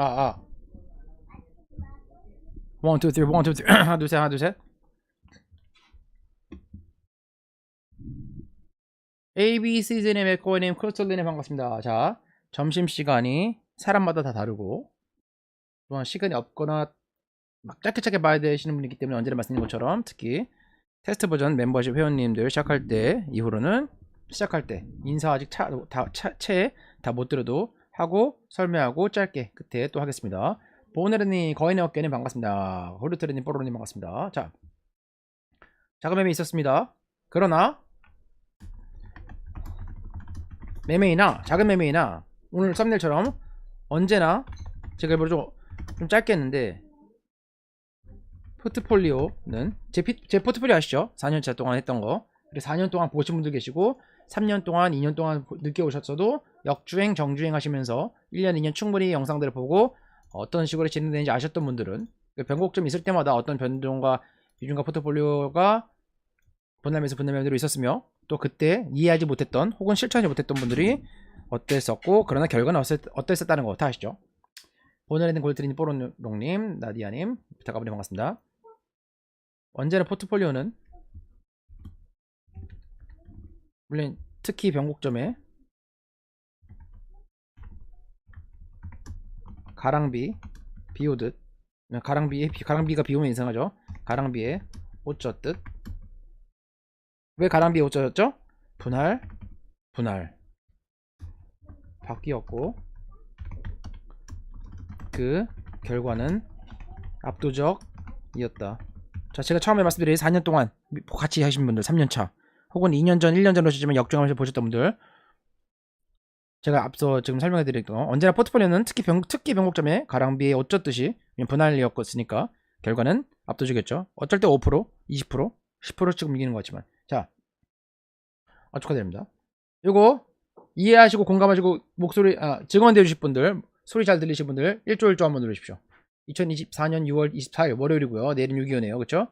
아, 아. 원, 투, 쓰리, 원, 투, 쓰리. 하나, 둘, 셋, 하나, 둘, 셋. ABC즈님, 에코님, 크로스톨리님 반갑습니다. 자, 점심시간이 사람마다 다 다르고, 또한 시간이 없거나 막 짧게 짧게 봐야 되시는 분이기 때문에 언제나 말씀드린 것처럼 특히 테스트 버전 멤버십 회원님들 시작할 때 이후로는 시작할 때 인사 아직 차다채다 못 들어도 하고 설명하고 짧게 끝에 또 하겠습니다. 보네르님 거인의 어깨님 반갑습니다. 호르트르님 뽀로님 반갑습니다. 자 작은 매매 있었습니다. 그러나 매매이나 작은 매매이나 오늘 썸네일처럼 언제나 제가 일부러 좀, 좀 짧게 했는데 포트폴리오는 제, 피- 제 포트폴리오 아시죠? 4년차 동안 했던 거 그리고 4년 동안 보신 분들 계시고 3년 동안 2년 동안 보- 늦게 오셨어도 역주행 정주행 하시면서 1년 2년 충분히 영상들을 보고 어떤 식으로 진행되는지 아셨던 분들은 그 변곡점 있을 때마다 어떤 변동과 비중과 포트폴리오가 분할매수 분할매매로 있었으며 또 그때 이해하지 못했던 혹은 실천하지 못했던 분들이 어땠었고 그러나 결과는 어땠, 어땠었다는 거 다 아시죠? 오늘에는 골드리님 뽀로롱님 나디아님 부탁합니다 반갑습니다 언제나 포트폴리오는 물론 특히 변곡점에 가랑비 비 오듯. 가랑비에 비- 가랑비가 비 오면 이상하죠? 가랑비에 옷 젖듯. 왜 가랑비에 옷 젖었죠? 분할 분할. 바뀌었고 그 결과는 압도적이었다. 자 제가 처음에 말씀드린 4년 동안 같이 하신 분들 3년차 혹은 2년 전 1년 전 오셨지만 역주행하면서 보셨던 분들 제가 앞서 지금 설명해 드렸던 거, 언제나 포트폴리오는 특히 변, 특히 변곡점에 가랑비에 어쩌듯이 분할이었으니까 결과는 압도적이었죠. 어쩔 때 5%, 20%, 10% 지금 이기는 것 같지만 자 아, 축하드립니다. 이거 이해하시고 공감하시고 목소리 아, 증언해 주실 분들 소리 잘 들리실 분들 1조 1조 한번 누르십시오. 2024년 6월 24일 월요일이고요. 내일은 6.25네요. 그쵸?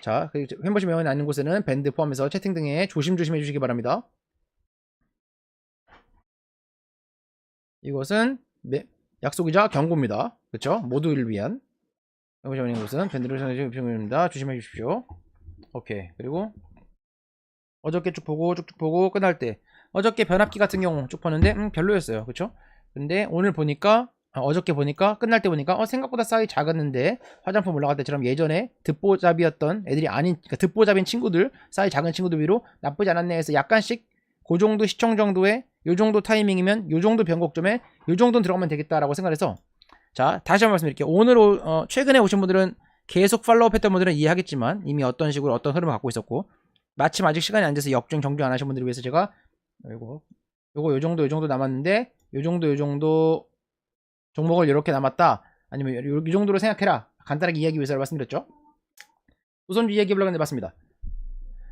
자, 멤버십 회원이 아닌 곳에는 밴드 포함해서 채팅 등에 조심조심 해주시기 바랍니다. 이것은 매- 약속이자 경고입니다. 그쵸? 모두를 위한 회원인 곳은 밴드를 사용해주십니다. 조심해 주십시오. 오케이. 그리고 어저께 쭉 보고 쭉쭉 보고 끝날 때 어저께 변압기 같은 경우 쭉 보는데 음, 별로였어요. 그쵸? 근데 오늘 보니까 아, 어저께 보니까 끝날 때 보니까 어, 생각보다 사이 작았는데 화장품 올라갈 때처럼 예전에 듣보잡이었던 애들이 아닌 그러니까 듣보잡인 친구들 사이 작은 친구들 위로 나쁘지 않았네 해서 약간씩 그 정도 시청 정도의 요 정도 타이밍이면 요 정도 변곡점에 요 정도는 들어가면 되겠다라고 생각해서 자 다시 한번 말씀드릴게요. 오늘 오- 어, 최근에 오신 분들은 계속 팔로우 했던 분들은 이해하겠지만 이미 어떤 식으로 어떤 흐름을 갖고 있었고 마침 아직 시간이 안 돼서 역주행 정주 안 하신 분들을 위해서 제가 요거 요거 요 정도 요 정도 남았는데 요 정도 요 정도 종목을 이렇게 남았다. 아니면 요, 이 정도로 생각해라. 간단하게 이야기 위해서 말씀드렸죠? 우선주 이야기 해보려고 했는데 맞습니다.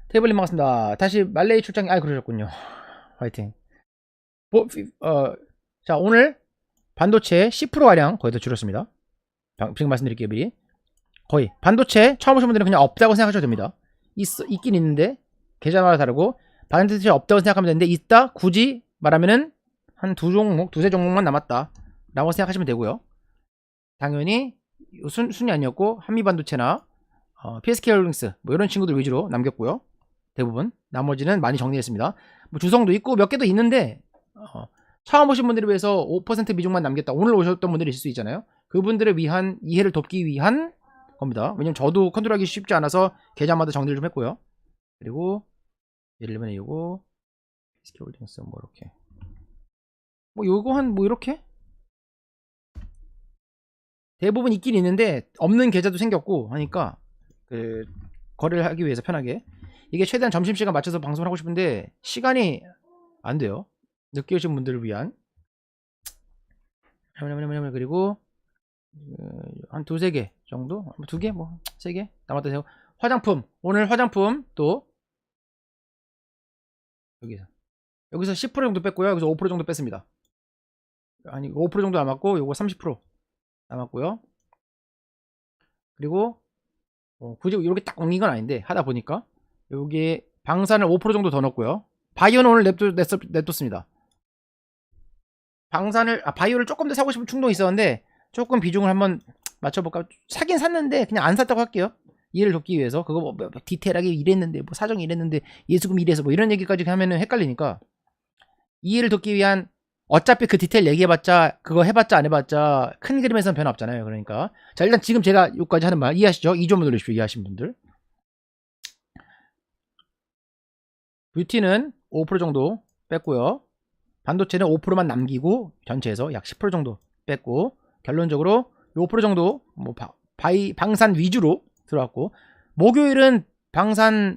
테이블님 반갑습니다. 다시 말레이 출장 아 그러셨군요. 화이팅 뭐, 피- 어, 자 오늘 반도체 10%가량 거의 다 줄였습니다. 방- 지금 말씀드릴게요 미리. 거의 반도체 처음 오신 분들은 그냥 없다고 생각하셔도 됩니다. 있, 있긴 있는데 계좌마다 다르고 반도체 없다고 생각하면 되는데 있다? 굳이 말하면은 한 두 종목 두세 종목만 남았다 라고 생각하시면 되고요. 당연히 순, 순위 아니었고 한미반도체나 어, PSK홀딩스 뭐 이런 친구들 위주로 남겼고요. 대부분 나머지는 많이 정리했습니다. 뭐 주성도 있고 몇 개도 있는데 어, 처음 오신 분들을 위해서 5% 비중만 남겼다. 오늘 오셨던 분들이 있을 수 있잖아요. 그분들을 위한 이해를 돕기 위한 겁니다. 왜냐면 저도 컨트롤하기 쉽지 않아서 계좌마다 정리를 좀 했고요. 그리고 예를 들면 이거 PSK홀딩스 뭐 이렇게. 뭐 요거 한 뭐 이렇게? 대부분 있긴 있는데 없는 계좌도 생겼고 하니까 그 거래를 하기 위해서 편하게. 이게 최대한 점심시간 맞춰서 방송을 하고 싶은데 시간이 안 돼요 늦게 오신 분들을 위한. 그리고 어, 한 두세 개 정도? 두 개? 뭐 세 개? 남았다 세요 화장품. 오늘 화장품 또. 여기서. 여기서 10% 정도 뺐고요. 여기서 5% 정도 뺐습니다. 아니 5% 정도 남았고 요거 30% 남았고요. 그리고 어, 굳이 이렇게 딱 옮긴 건 아닌데 하다 보니까 여기에 방산을 5% 정도 더 넣었고요. 바이오는 오늘 냅두, 냅, 냅뒀습니다. 방산을 아 바이오를 조금 더 사고 싶은 충동이 있었는데 조금 비중을 한번 맞춰볼까? 사긴 샀는데 그냥 안 샀다고 할게요. 이해를 돕기 위해서 그거 뭐, 뭐 디테일하게 이랬는데 뭐 사정이 이랬는데 예수금 이래서 뭐 이런 얘기까지 하면은 헷갈리니까 이해를 돕기 위한 어차피 그 디테일 얘기해봤자 그거 해봤자 안 해봤자 큰 그림에서는 변화 없잖아요. 그러니까 자 일단 지금 제가 여기까지 하는 말 이해하시죠? 2점 눌러주십시오. 이해하신 분들. 뷰티는 5% 정도 뺐고요. 반도체는 5%만 남기고 전체에서 약 10% 정도 뺐고 결론적으로 5% 정도 뭐 바, 바이 방산 위주로 들어왔고 목요일은 방산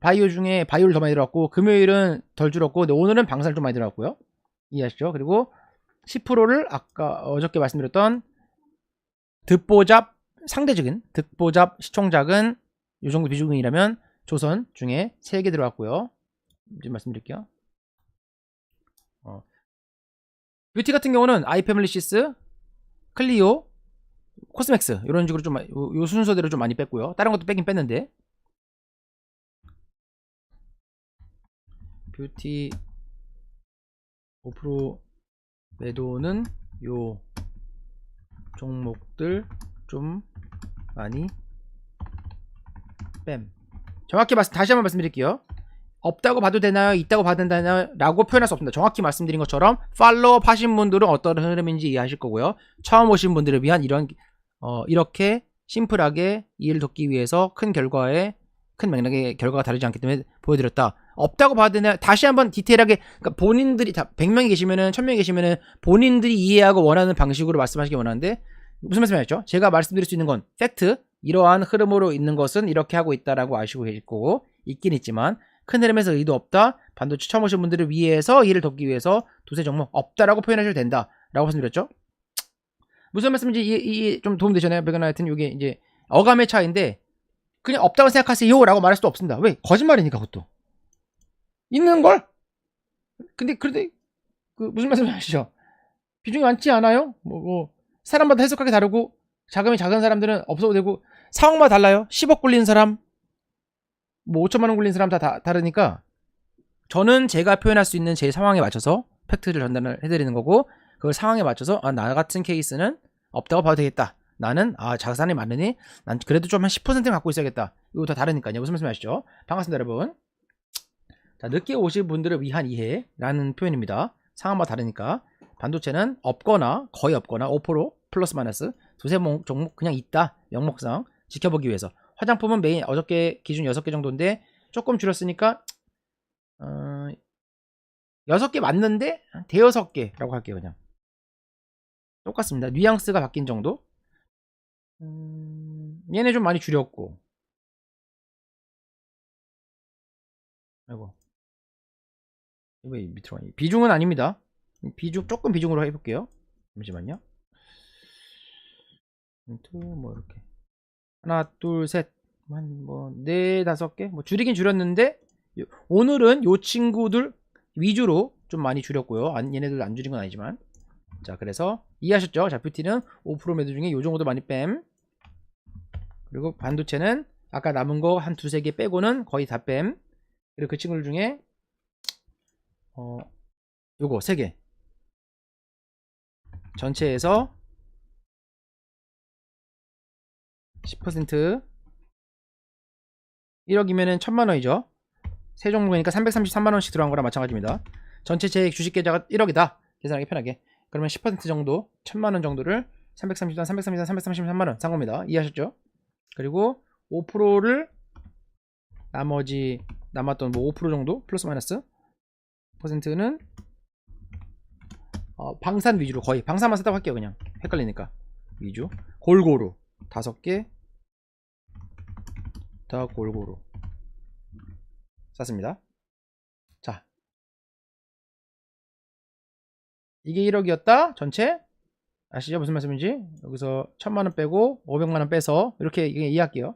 바이오 중에 바이오를 더 많이 들어왔고 금요일은 덜 줄었고 근데 오늘은 방산을 좀 많이 들어왔고요. 이해하시죠? 그리고 10%를 아까 어저께 말씀드렸던 득보잡 상대적인 득보잡 시총작은 이 정도 비중이라면 조선 중에 3개 들어왔고요. 이제 말씀드릴게요. 뷰티 같은 경우는 아이패밀리시스, 클리오, 코스맥스 이런 식으로 좀 요, 요 순서대로 좀 많이 뺐고요. 다른 것도 빼긴 뺐는데 뷰티 5% 매도는 요 종목들 좀 많이 뺨. 정확히 말씀 다시 한번 말씀드릴게요. 없다고 봐도 되나요? 있다고 봐도 되나요? 라고 표현할 수 없습니다. 정확히 말씀드린 것처럼 팔로업 하신 분들은 어떤 흐름인지 이해하실 거고요. 처음 오신 분들을 위한 이런 어, 이렇게 심플하게 이해를 돕기 위해서 큰 결과에 큰 맥락의 결과가 다르지 않기 때문에 보여드렸다. 없다고 봐도 되나 다시 한번 디테일하게 그러니까 본인들이 다 100명이 계시면은 1000명이 계시면은 본인들이 이해하고 원하는 방식으로 말씀하시기 원하는데 무슨 말씀이었죠? 제가 말씀드릴 수 있는 건 팩트 이러한 흐름으로 있는 것은 이렇게 하고 있다라고 아시고 계실 거고 있긴 있지만 큰 흐름에서 의도 없다. 반도체 처음 오신 분들을 위해서 이해를 돕기 위해서 두세 종목 없다라고 표현하셔도 된다라고 말씀드렸죠. 무슨 말씀인지 이, 이, 좀 도움 되셨나요? 백은 하여튼 이게 이제 어감의 차이인데 그냥 없다고 생각하세요라고 말할 수도 없습니다. 왜? 거짓말이니까 그것도. 있는 걸? 근데 그런데 그 무슨 말씀하시죠? 비중이 많지 않아요? 뭐, 뭐 사람마다 해석하기 다르고 자금이 작은 사람들은 없어도 되고 상황마다 달라요. 10억 굴린 사람, 뭐 5천만 원 굴린 사람 다, 다 다르니까 저는 제가 표현할 수 있는 제 상황에 맞춰서 팩트를 전달을 해드리는 거고 그걸 상황에 맞춰서 아, 나 같은 케이스는 없다고 봐도 되겠다. 나는 아 자산이 많으니 난 그래도 좀 한 10% 갖고 있어야겠다. 이거 다 다르니까요. 무슨 말씀 하시죠? 반갑습니다, 여러분. 자, 늦게 오실 분들을 위한 이해라는 표현입니다. 상황마다 다르니까 반도체는 없거나 거의 없거나 5% 플러스 마이너스 두세 종목 그냥 있다. 영목상 지켜보기 위해서 화장품은 메인 어저께 기준 6개 정도인데 조금 줄였으니까 어, 6개 맞는데 대여섯 개라고 할게요 그냥. 똑같습니다. 뉘앙스가 바뀐 정도? 음, 얘네 좀 많이 줄였고. 아이고. 왜 밑으로 가니. 비중은 아닙니다. 비중 조금 비중으로 해볼게요. 잠시만요. 뭐 이렇게 하나 둘셋한뭐네 다섯 개뭐 줄이긴 줄였는데 오늘은 요 친구들 위주로 좀 많이 줄였고요. 안, 얘네들 안 줄인 건 아니지만. 자 그래서 이해하셨죠? 자 뷰티는 5% 매도 중에 요 정도 많이 뺨. 그리고 반도체는 아까 남은 거 한 두세 개 빼고는 거의 다 뺨. 그리고 그 친구들 중에 어 요거 세 개. 전체에서 10% 1억이면은 1000만원이죠. 세 종목이니까 333만원씩 들어간 거랑 마찬가지입니다. 전체 제 주식 계좌가 1억이다. 계산하기 편하게. 그러면 10% 정도, 1000만원 정도를 333, 333, 333만원 산 겁니다. 이해하셨죠? 그리고 5%를 나머지 남았던 뭐 5% 정도 플러스 마이너스 퍼센트는 어, 방산 위주로 거의 방산만 쓰다고 할게요 그냥 헷갈리니까 위주 골고루 다섯 개? 다 골고루 쌌습니다. 자, 이게 1억이었다? 전체? 아시죠? 무슨 말씀인지? 여기서 천만원 빼고 500만원 빼서 이렇게 이해할게요.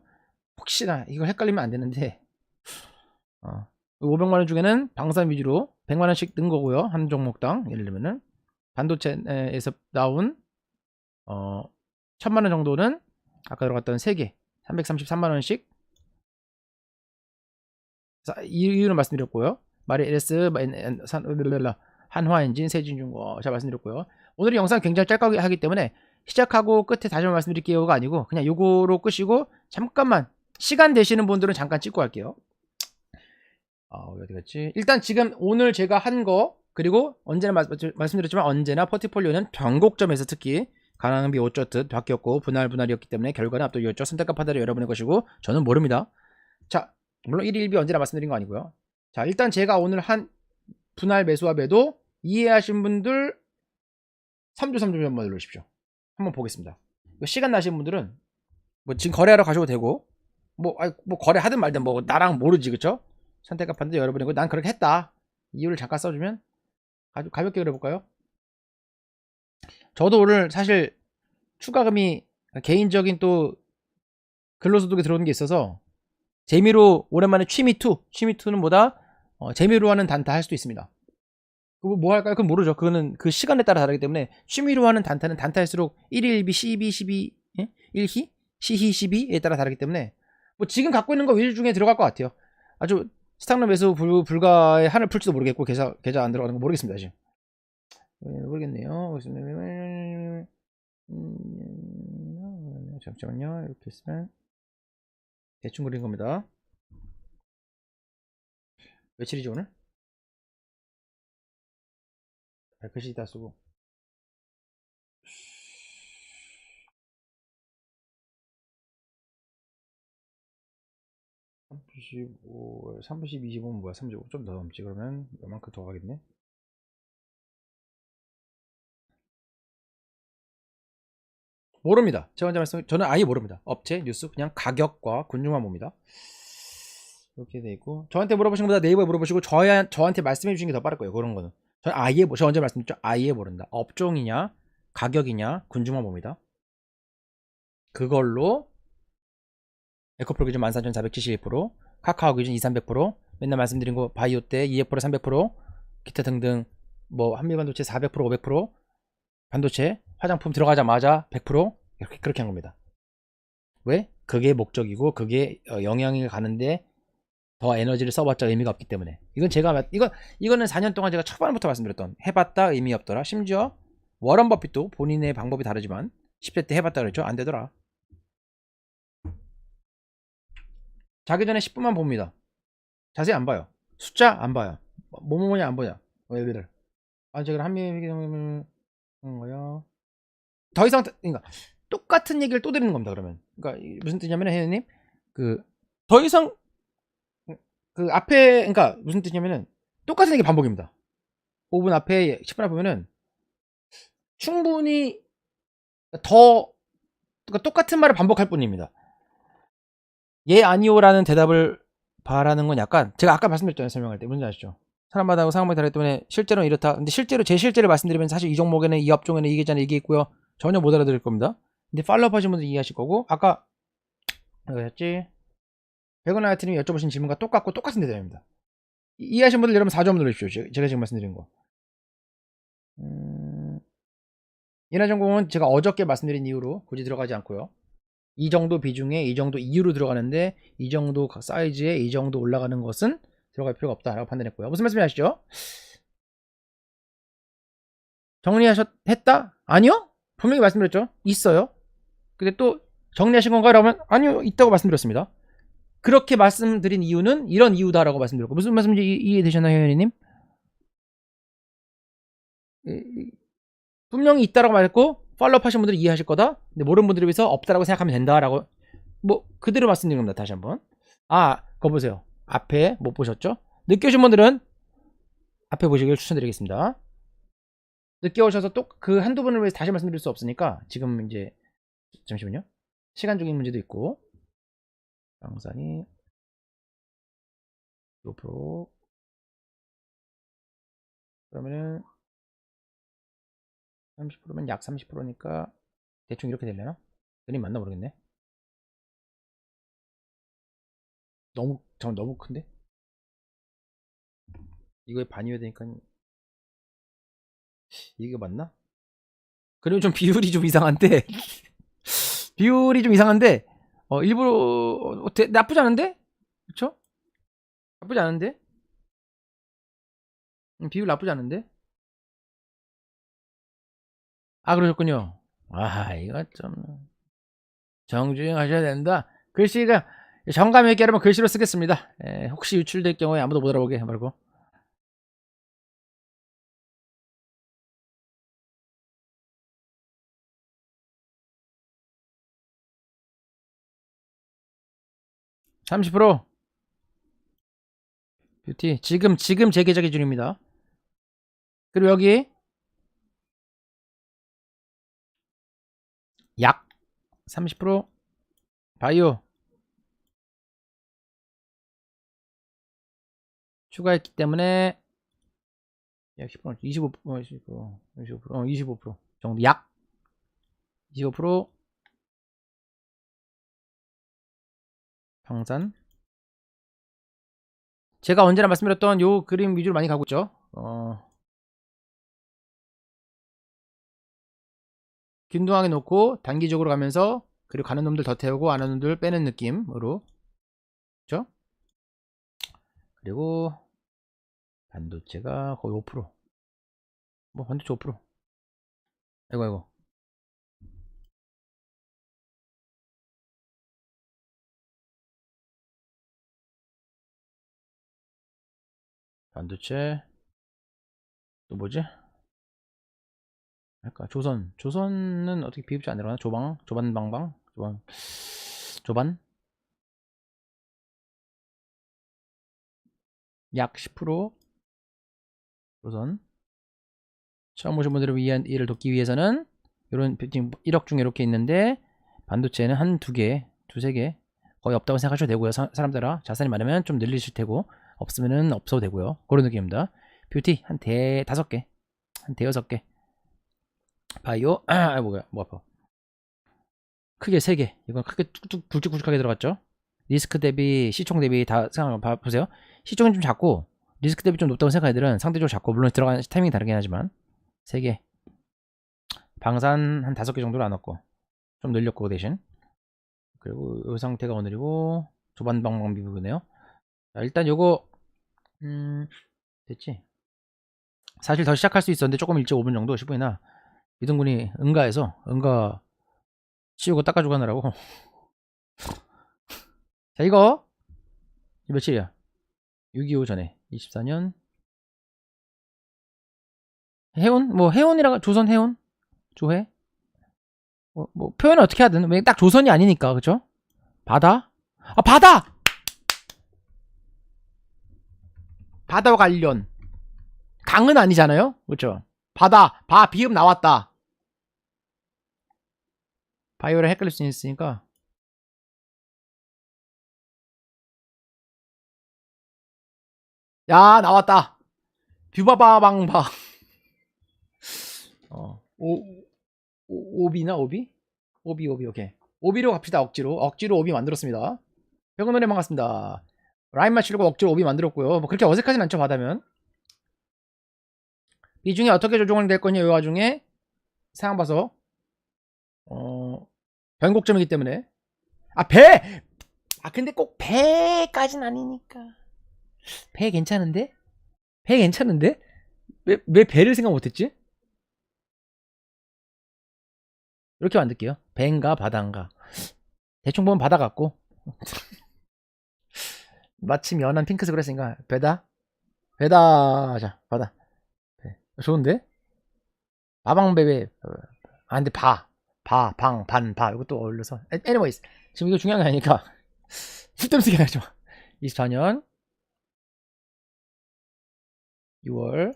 혹시나 이걸 헷갈리면 안 되는데. 어, 500만원 중에는 방산 위주로 100만원씩 뜬 거고요. 한 종목당. 예를 들면은 반도체에서 나온 어, 천만원 정도는 아까 들어갔던 3개 333만원씩 이유는 말씀드렸고요. 마리에스, 한화엔진, 세진중고 잘 말씀드렸고요. 오늘 영상 굉장히 짧게 하기 때문에 시작하고 끝에 다시 한번 말씀드릴게요가 아니고 그냥 요거로 끄시고 잠깐만 시간 되시는 분들은 잠깐 찍고 할게요. 아, 어디 갔지? 일단 지금 오늘 제가 한 거 그리고 언제나 말, 말씀드렸지만 언제나 포트폴리오는 변곡점에서 특히 가랑비 오쩌듯 바뀌었고 분할 분할이었기 때문에 결과는 압도이었죠. 선택과 판단은 여러분의 것이고 저는 모릅니다. 자, 물론 1일 1비 언제나 말씀드린 거 아니고요. 자, 일단 제가 오늘 한 분할 매수와 매도 이해하신 분들 3조 3조 한번 눌러주십시오. 한번 보겠습니다. 시간 나신 분들은 뭐 지금 거래하러 가셔도 되고 뭐, 아이, 뭐 거래하든 말든 뭐 나랑 모르지 그쵸? 선택과 판단 여러분이고 난 그렇게 했다. 이유를 잠깐 써주면 아주 가볍게 그려볼까요? 저도 오늘 사실 추가금이 개인적인 또 근로소득에 들어오는 게 있어서 재미로 오랜만에 취미2 취미2는 뭐다? 어, 재미로 하는 단타 할 수도 있습니다. 그거 뭐 할까요? 그건 모르죠. 그거는 그 시간에 따라 다르기 때문에 취미로 하는 단타는 단타일수록 1일 1비 12 12 예? 1희 시희 12에 따라 다르기 때문에 뭐 지금 갖고 있는 거 위주 중에 들어갈 것 같아요. 아주 스탁로 매수 불, 불가의 한을 풀지도 모르겠고 계좌 계좌 안 들어가는 거 모르겠습니다 지금. 예, 모르겠네요. 음, 잠시만요. 이렇게 했으면 대충 그린 겁니다. 며칠이죠 오늘? 아, 글씨 다 쓰고. 삼십 30, 25는 뭐야? 35. 좀 더 넘지. 그러면 요만큼 더 가겠네. 모릅니다. 제가 먼저 말씀, 저는 아예 모릅니다. 업체, 뉴스, 그냥 가격과 군중만 봅니다. 이렇게 돼 있고, 저한테 물어보신 것보다 네이버에 물어보시고, 저야, 저한테 말씀해 주시는 게 더 빠를 거예요. 그런 거는. 저는 아예, 모- 저 언제 말씀드렸죠? 아예 모른다. 업종이냐, 가격이냐, 군중만 봅니다. 그걸로, 에코프로 기준 14,471%, 카카오 기준 2, 300%, 맨날 말씀드린 거 바이오 때 200%, 300%, 기타 등등, 뭐, 한미반도체 400%, 500%, 반도체, 화장품 들어가자마자 100% 이렇게 그렇게 한 겁니다. 왜? 그게 목적이고 그게 어, 영향이 가는데 더 에너지를 써봤자 의미가 없기 때문에 이건 제가 말- 이건 이거는 4년 동안 제가 초반부터 말씀드렸던 해봤다 의미 없더라. 심지어 워런 버핏도 본인의 방법이 다르지만 10대 때 해봤다 그랬죠. 안 되더라. 자기 전에 10분만 봅니다. 자세히 안 봐요. 숫자 안 봐요. 뭐 뭐냐 안 보냐. 왜 얘기를? 아 제가 한미 거요. 더 이상 그러니까 똑같은 얘기를 또 드리는 겁니다. 그러면 그러니까 이- 무슨 뜻이냐면 혜연님 그 더 이상 그 앞에 그러니까 무슨 뜻이냐면은 똑같은 얘기 반복입니다. 5분 앞에 10분 앞에 보면은 충분히 더 그러니까 똑같은 말을 반복할 뿐입니다. 예 아니오라는 대답을 바라는 건 약간 제가 아까 말씀드렸잖아요 설명할 때 뭔지 아시죠? 사람마다 상황마다 다르기 때문에 실제로는 이렇다. 근데 실제로 제 실제를 말씀드리면 사실 이 종목에는 이 업종에는 이게 있잖아요 이게 있고요. 전혀 못 알아들을 겁니다. 근데 팔로업 하신 분들 이해하실 거고 아까 뭐였지? 백원 아이트님이 여쭤보신 질문과 똑같고 똑같은 대답입니다. 이- 이해하신 분들 여러분 4점 눌러주십시오. 제- 제가 지금 말씀드린 거. 음... 인하전공은 제가 어저께 말씀드린 이유로 굳이 들어가지 않고요. 이 정도 비중에 이 정도 이유로 들어가는데 이 정도 각 사이즈에 이 정도 올라가는 것은 들어갈 필요가 없다라고 판단했고요. 무슨 말씀이 하시죠? 정리하셨 했다? 아니요? 분명히 말씀드렸죠. 있어요. 근데 또 정리하신 건가요? 라면 아니요, 있다고 말씀드렸습니다. 그렇게 말씀드린 이유는 이런 이유다라고 말씀드렸고 무슨 말씀인지 이- 이해되셨나요, 이- 분명히 있다라고 말했고 팔로업 하신 분들은 이해하실 거다. 근데 모르는 분들을 위해서 없다라고 생각하면 된다라고 뭐 그대로 말씀드린 겁니다. 다시 한번. 아, 그거 보세요. 앞에 못 보셨죠? 오신 분들은 앞에 보시길 추천드리겠습니다. 늦게 오셔서 또 그 한두 분을 위해서 다시 말씀드릴 수 없으니까 지금 이제 잠시만요. 시간적인 문제도 있고 양산이 5% 그러면은 30%면 약 30%니까 대충 이렇게 되려나? 그림 맞나 모르겠네. 너무 저 너무 큰데? 이거에 반이어야 되니까 이게 맞나? 그리고 좀 비율이 좀 이상한데 비율이 좀 이상한데 어 일부러 어, 대- 나쁘지 않은데? 그쵸? 나쁘지 않은데? 음, 비율 나쁘지 않은데? 아 그러셨군요 아 이거 좀 정주행 하셔야 된다. 글씨가 정감 있게 여러분 글씨로 쓰겠습니다. 예, 혹시 유출될 경우에 아무도 못 알아보게 말고. (30% 뷰티 지금 지금 제 계좌 기준입니다. 그리고 여기 약 30% 바이오. 추가했기 때문에 약 10%, 25%, 25%, 25%, 어, 25% 정도. 약 25% 방산 제가 언제나 말씀드렸던 요 그림 위주로 많이 가고 있죠. 어, 균등하게 놓고 단기적으로 가면서 그리고 가는 놈들 더 태우고 안 하는 놈들 빼는 느낌으로. 그죠? 그리고 반도체가 거의 5%뭐 반도체 5% 아이고 아이고 반도체. 또 뭐지? 할까? 조선. 조선은 어떻게 비흡지 안 들어가나? 조방? 조반방방? 조반. 조반? 약 10% 조선. 처음 오신 분들을 위한 이를 돕기 위해서는 이런 지금 1억 중에 이렇게 있는데 반도체는 한 두 개, 두세 개 거의 없다고 생각하셔도 되고요. 사, 사람들아 자산이 많으면 좀 늘리실 테고 없으면은 없어도 되고요. 그런 느낌입니다. 뷰티 한 대 다섯 개, 한 대여섯 개. 바이오 아 뭐야 뭐 아파. 크게 세 개. 이건 크게 뚝뚝 굵직굵직하게 들어갔죠. 리스크 대비 시총 대비 다 생각 봐 보세요. 시총이 좀 작고 리스크 대비 좀 높다고 생각한 애들은 상대적으로 작고 물론 들어가는 타이밍이 다르긴 하지만 세 개. 방산 한 다섯 개 정도로 안 넣고 좀 늘렸고 그 대신 그리고 이 상태가 오늘이고 조반 방방 비부네요. 자, 일단 요거 음 됐지. 사실 더 시작할 수 있었는데 조금 일찍 5분 정도 10분이나 이등군이 응가해서 응가 치우고 닦아주고 하느라고. 자 이거 며칠이야? 6.25 전에. 24년. 해운? 뭐 해운이라 조선 해운? 조해 뭐, 뭐 표현을 어떻게 하든 왜딱 조선이 아니니까 그죠 바다? 아 바다 바다와 관련. 강은 아니잖아요? 그죠. 바다 바 비읍 나왔다. 바이오를 헷갈릴 수 있으니까. 야 나왔다. 뷰바바방바. 어, 오, 오, 오비나 오비? 오비 오비 오케이. 오비로 갑시다 억지로. 억지로 오비 만들었습니다. 병원노래 반갑습니다 라인 맞추려고 억지로 오비 만들었고요 뭐 그렇게 어색하진 않죠 바다면 이 중에 어떻게 조정을 될 거냐 이 와중에 상황 봐서 어 변곡점이기 때문에 아 배! 아 근데 꼭 배까진 아니니까 배 괜찮은데? 배 괜찮은데? 왜, 왜 배를 생각 못했지? 이렇게 만들게요 배인가 바다인가 대충 보면 바다 같고 마침 연한 핑크색으로 했으니까 배다? 배다! 자 바다 배. 좋은데? 마방배배. 아 근데 바. 바, 방, 반, 바. 이것도 어울려서. anyways. 지금 이거 중요한 게 아니니까. 쓸데없는 생각 하지 마. 24년. 6월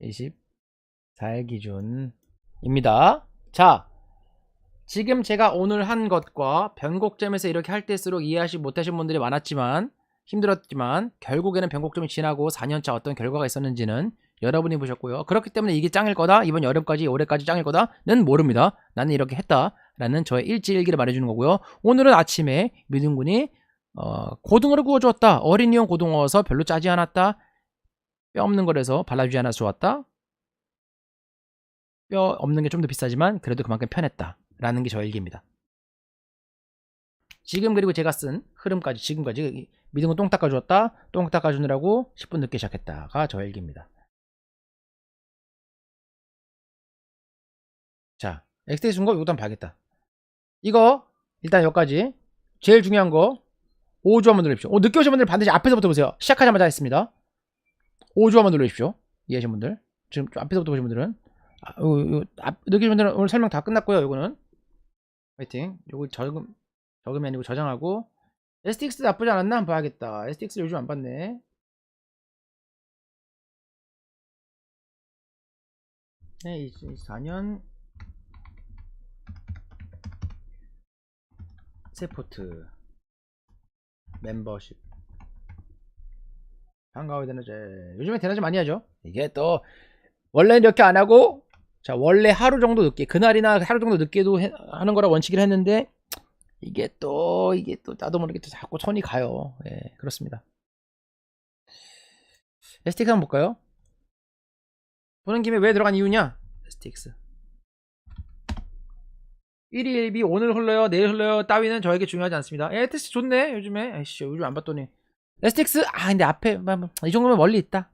24일 기준입니다. 자 지금 제가 오늘 한 것과 변곡점에서 이렇게 할 때일수록 이해하지 못하신 분들이 많았지만 힘들었지만 결국에는 변곡점이 지나고 4년차 어떤 결과가 있었는지는 여러분이 보셨고요. 그렇기 때문에 이게 짱일 거다. 이번 여름까지 올해까지 짱일 거다는 모릅니다. 나는 이렇게 했다라는 저의 일지일기를 말해주는 거고요. 오늘은 아침에 미등군이 어, 고등어를 구워주었다. 어린이용 고등어여서 별로 짜지 않았다. 뼈 없는 거라서 발라주지 않아서 좋았다. 뼈 없는 게 좀 더 비싸지만 그래도 그만큼 편했다. 라는 게 저의 일기입니다. 지금 그리고 제가 쓴 흐름까지 지금까지 미등군 똥 닦아주었다. 똥 닦아주느라고 10분 늦게 시작했다가 저의 일기입니다. 자, 엑스텍스 준거 한번 봐야겠다. 이거 일단 여기까지 제일 중요한 거 5주 한번 눌러주십시오. 어, 늦게 오신 분들 반드시 앞에서부터 보세요. 시작하자마자 했습니다. 5주 한번 눌러주십시오. 이해하신 분들 지금 좀 앞에서부터 보신 분들은 아, 요, 요, 앞, 늦게 오신 분들은 오늘 설명 다 끝났고요. 요거는 파이팅. 요거 적음 적음이 아니고 저장하고 STX 나쁘지 않았나? 한번 봐야겠다. STX 요즘 안 봤네. 네, 2024년 세포트. 멤버십. 반가워야 되나제 요즘에 대낮에 많이 하죠? 이게 또 원래는 이렇게 안 하고 자 원래 하루 정도 늦게 그날이나 하루 정도 늦게도 해- 하는 거라 원칙을 했는데 이게 또 이게 또 나도 모르게 또 자꾸 손이 가요. 예 그렇습니다. STX 한번 볼까요? 보는 김에 왜 들어간 이유냐? STX 1위 1비 오늘 흘러요 내일 흘러요 따위는 저에게 중요하지 않습니다. STX 좋네 요즘에. 아이씨 요즘 안 봤더니. STX 아 근데 앞에 뭐, 뭐, 이 정도면 멀리 있다.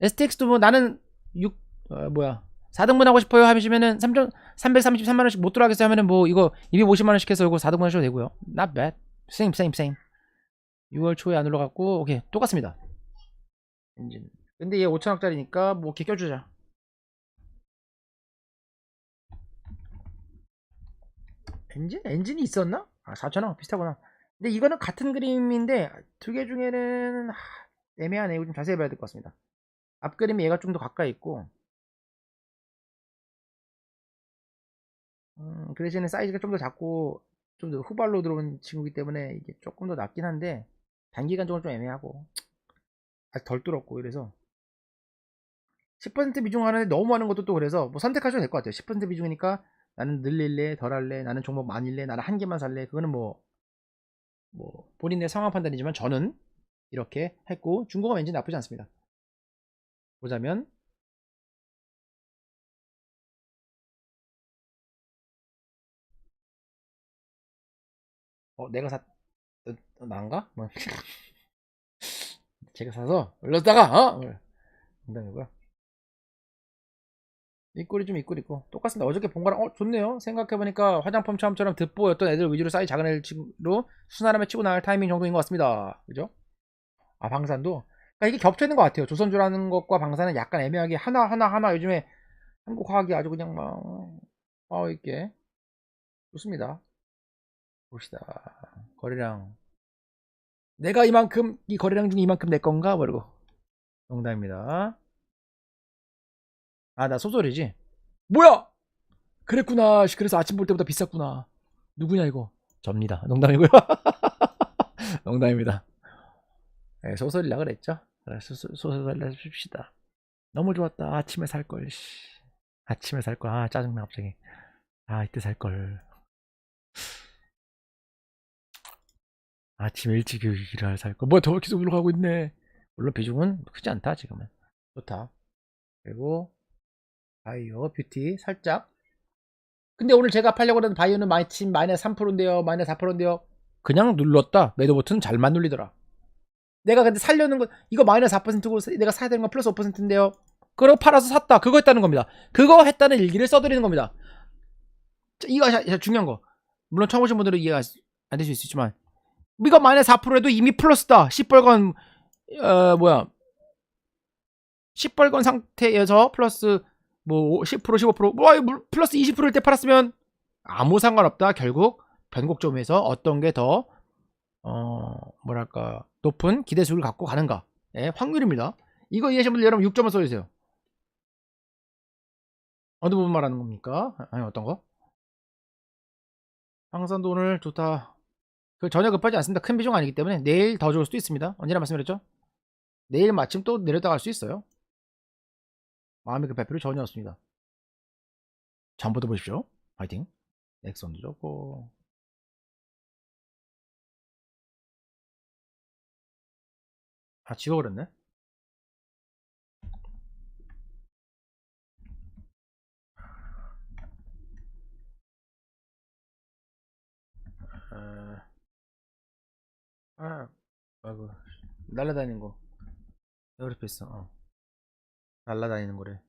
STX도 뭐 나는 6 어, 뭐야 4등분 하고 싶어요 하시면은 3 333만원씩 못 들어가겠어요 하면은 뭐 이거 250만원씩 해서 이거 4등분 하셔도 되고요. Not bad. Same same same. 6월 초에 안 올라갔고 오케이. 똑같습니다. 엔진. 근데 얘 5천원짜리니까 뭐 이렇게 껴주자. 엔진? 엔진이 있었나? 아 4천원 비슷하구나. 근데 이거는 같은 그림인데 두 개 중에는 하, 애매하네 이거 좀 자세히 봐야 될 것 같습니다. 앞 그림이 얘가 좀 더 가까이 있고 음, 그 대신에 사이즈가 좀 더 작고 좀 더 후발로 들어온 친구이기 때문에 이게 조금 더 낫긴 한데 단기간적으로 좀 애매하고 아직 덜 뚫었고 이래서 10% 비중 하는데 너무 하는 것도 또 그래서 뭐 선택하셔도 될 것 같아요. 10% 비중이니까 나는 늘릴래 덜 할래 나는 종목 많이래 나는 한 개만 살래. 그거는 뭐 뭐 본인의 상황 판단이지만 저는 이렇게 했고 중고가 왠지 나쁘지 않습니다. 보자면 어 내가 샀 어, 어, 난가? 뭐. 제가 사서 올렸다가 어? 농담이고요 이 꼴이 좀이 꼴이고. 똑같습니다. 어저께 본 거랑 어 좋네요. 생각해보니까 화장품 처음처럼 듣보였던 애들 위주로 사이 작은 애로 순하람에 치고 나갈 타이밍 정도인 것 같습니다. 그죠? 아 방산도? 그러니까 이게 겹쳐 있는 것 같아요. 조선주라는 것과 방산은 약간 애매하게 하나 하나 하나 요즘에 한국 화학이 아주 그냥 막 어, 있게. 좋습니다 봅시다. 거래량. 내가 이만큼 이 거래량 중에 이만큼 내 건가? 모르고. 농담입니다. 아 나 소설이지? 뭐야! 그랬구나. 씨, 그래서 아침 볼 때보다 비쌌구나. 누구냐 이거? 접니다. 농담이고요. 농담입니다. 네, 소설이라 그랬죠? 소설, 소설이라 씁시다. 너무 좋았다. 아침에 살걸 아침에 살걸 아 짜증나 갑자기. 아 이때 살걸 아침 일찍 일할 살걸 뭐야 더 계속 올라가고 있네. 물론 비중은 크지 않다 지금은. 좋다. 그리고 바이오 뷰티 살짝. 근데 오늘 제가 팔려고 하는 바이오는 마이친 마이너스 3%인데요 마이너스 4%인데요. 그냥 눌렀다. 매도 버튼 잘만 눌리더라. 내가 근데 살려는 거 이거 마이너스 4%고 내가 사야 되는 건 플러스 5%인데요. 그거 팔아서 샀다. 그거 했다는 겁니다. 그거 했다는 일기를 써드리는 겁니다. 자, 이거 중요한 거. 물론 처음 오신 분들은 이해가 안될수 있지만 이거 마이너스 4%에도 이미 플러스다. 시뻘건 어 뭐야. 시뻘건 상태에서 플러스 뭐 10% 15% 뭐, 물- 플러스 20%일 때 팔았으면 아무 상관없다. 결국 변곡점에서 어떤 게 더 어, 뭐랄까 높은 기대수를 갖고 가는가. 예, 확률입니다. 이거 이해하시는 분들 여러분 6점을 써주세요. 어느 부분 말하는 겁니까? 아니 어떤 거? 항산도 오늘 좋다. 그 전혀 급하지 않습니다 큰 비중 아니기 때문에 내일 더 좋을 수도 있습니다 언제나 말씀드렸죠? 내일 마침 또 내렸다 갈 수 있어요 마음이 급할 필요 전혀 없습니다. 잠보도 보십시오. 파이팅. 넥선도 좋고. 아, 지워버렸네. 아, 아, 아이고. 날라다니는 거. 에어리페이스, 어. 날라다니는 거래.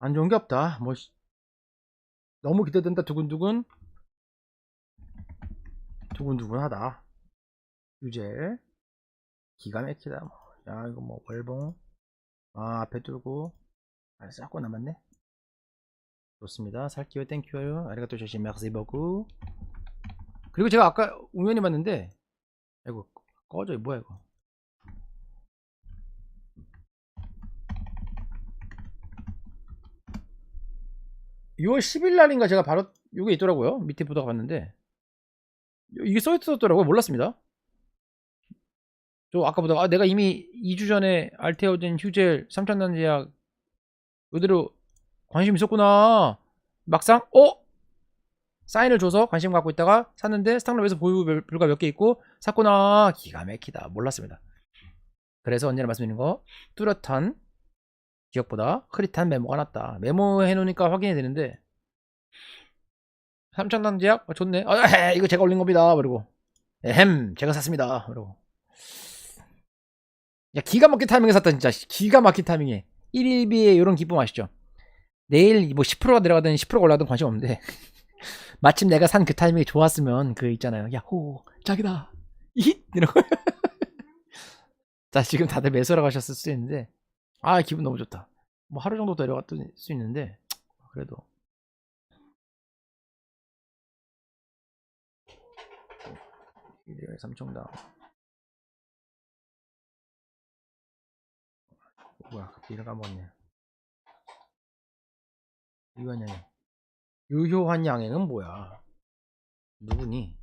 안 좋은 게 없다. 뭐 씨, 너무 기대된다. 두근두근. 두근두근하다. 유제 기가 막히다. 뭐. 야 이거 뭐 월봉. 아 앞에 뚫고. 아 싹고 남았네. 좋습니다. 살게요. 땡큐요. 아리가또 조심 메르시 버구. 그리고 제가 아까 우연히 봤는데 아이고 꺼져 뭐야 이거. 6월 10일 날인가 제가 바로 이게 있더라고요. 밑에 보다가 봤는데 이게 써 있었더라고요. 몰랐습니다. 저 아까 보다가 아, 내가 이미 2주 전에 알테오젠 휴젤 3,000단 제약 이대로 관심 있었구나. 막상 어 사인을 줘서 관심 갖고 있다가 샀는데 스탁럽에서 보유 불- 불가 몇 개 있고 샀구나. 기가 막히다. 몰랐습니다. 그래서 언제나 말씀드린 거 뚜렷한 기억보다 흐릿한 메모가 낫다. 메모해 놓으니까 확인이 되는데 3천단 제약 어, 좋네. 아, 에헤, 이거 제가 올린 겁니다. 그리고 에헴 제가 샀습니다. 그리고 야 기가 막힌 타이밍에 샀다 진짜 기가 막힌 타이밍에 1일비의 이런 기쁨 아시죠? 내일 뭐 10%가 내려가든 10%가 올라가든 관심 없는데 마침 내가 산 그 타이밍이 좋았으면 그 있잖아요. 야호 짝이다. 잇 이런 거. 자 지금 다들 매수하러 가셨을 수도 있는데 아 기분 너무 좋다. 뭐 하루 정도 내려갔을 수 있는데 그래도 삼청당 뭐야 갑자기 이름 까먹었네. 유한양행 유효한 양행은 뭐야? 누구니?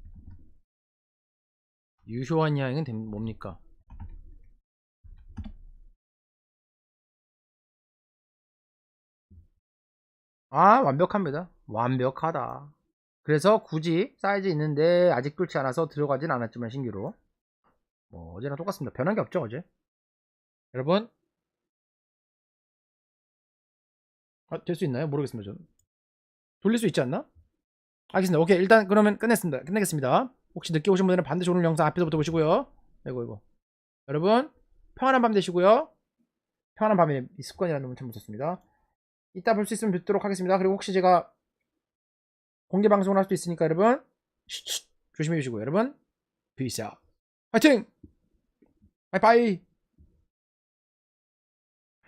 유효한 양행은 됨- 뭡니까? 아, 완벽합니다. 완벽하다. 그래서 굳이 사이즈 있는데 아직 뚫지 않아서 들어가진 않았지만 신규로 뭐 어제랑 똑같습니다. 변한 게 없죠 어제. 여러분 아, 될 수 있나요? 모르겠습니다. 저는 돌릴 수 있지 않나? 알겠습니다. 오케이 일단 그러면 끝냈습니다. 끝내겠습니다. 혹시 늦게 오신 분들은 반드시 오늘 영상 앞에서부터 보시고요. 이거 이거 여러분 평안한 밤 되시고요. 평안한 밤에 이 습관이라는 놈은 참 무섭습니다. 이따 볼 수 있으면 뵙도록 하겠습니다. 그리고 혹시 제가 공개 방송을 할 수도 있으니까 여러분 쉿, 쉿, 조심해 주시고 여러분 피스 아웃 화이팅 바이바이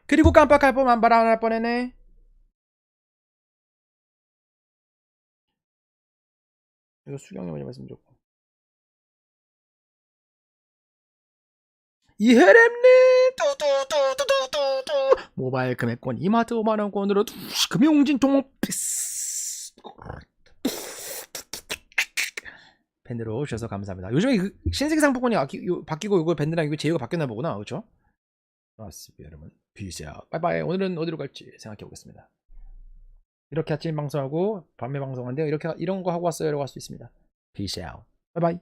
그리고 깜빡할 뻔한 말안할 뻔했네 이거 수경이 먼저 말씀 줬고 이혜렘님 뚜뚜뚜뚜뚜뚜 모바일 금액권 이마트 5만원권으로 금융진 종목 피스 밴드로 오셔서 감사합니다. 요즘에 그 신세계 상품권이 바뀌고 이거 밴드랑 이거 제휴가 바뀌었나 보구나. 그렇죠? 좋았습니다, 여러분. 비시야. 빠이빠이. 오늘은 어디로 갈지 생각해 보겠습니다. 이렇게 아침 방송하고 밤에 방송하는데 이렇게 이런 거 하고 왔어요. 라고 할 수 있습니다. 비시야. 빠이빠이.